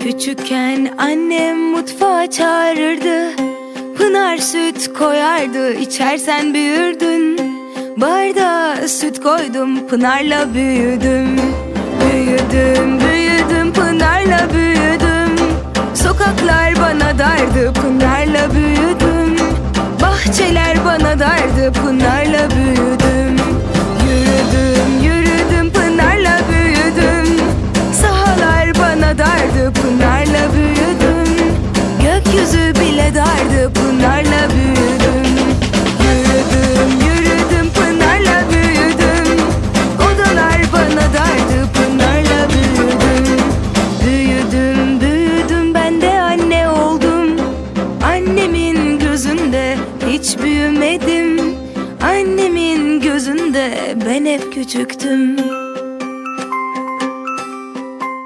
Küçükken annem mutfağa çağırırdı. Pınar süt koyardı içersen büyürdün. Bardağa süt koydum Pınar'la büyüdüm. Büyüdüm büyüdüm Pınar'la büyüdüm. Sokaklar bana dardı Pınar'la büyüdüm. Bahçeler bana dardı Pınar'la büyüdüm Gökyüzü bile dardı Pınar'la büyüdüm. Yürüdüm yürüdüm Pınar'la büyüdüm. Odalar bana dardı Pınar'la büyüdüm. Büyüdüm büyüdüm ben de anne oldum. Annemin gözünde hiç büyümedim. Annemin gözünde ben hep küçüktüm